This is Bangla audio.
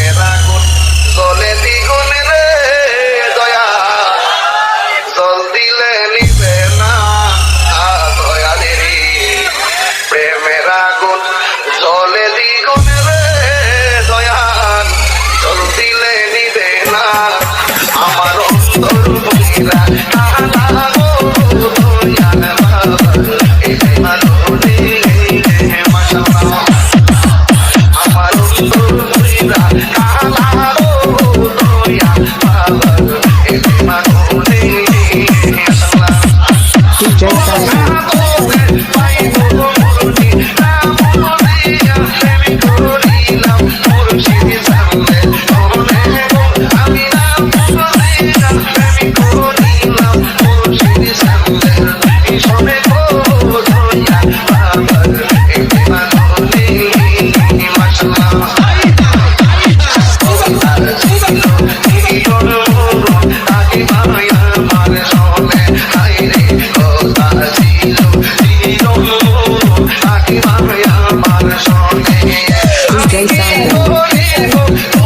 প্রেমের আগুন জলে দ্বিগুণ রে দয়া। জল দিলে নিবে না দয়ালেরি প্রেমের আগুন জলে দ্বিগুণ রে দয়া। জল দিলে নিবে না This gay sound.